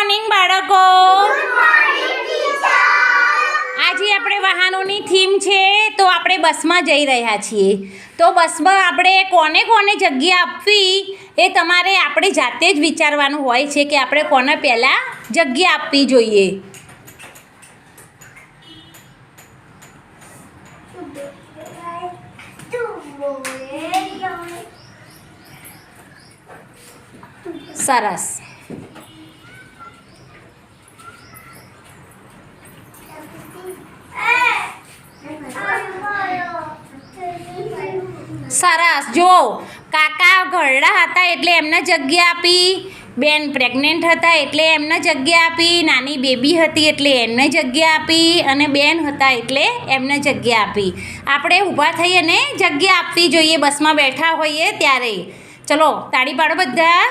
Morning બાળકો. આજે આપણે વાહનોની થીમ છે, તો આપણે બસમાં જઈ રહ્યા છીએ. તો બસમાં આપણે કોને કોને જગ્યા આપવી એ તમારે આપણે જાતે જ વિચારવાનું હોય છે કે આપણે કોને પહેલાં જગ્યા આપવી જોઈએ. સરસ. સરસ. જો કાકા ઘરડા હતા એટલે એમને જગ્યા આપી. બેન પ્રેગ્નેન્ટ હતા એટલે એમને જગ્યા આપી. નાની બેબી હતી એટલે એમને જગ્યા આપી. અને બેન હતા એટલે એમને જગ્યા આપી. આપણે ઊભા થઈ અને જગ્યા આપવી જોઈએ. બસમાં બેઠા હોઈએ ત્યારે. ચલો, તાળી પાડો બધા.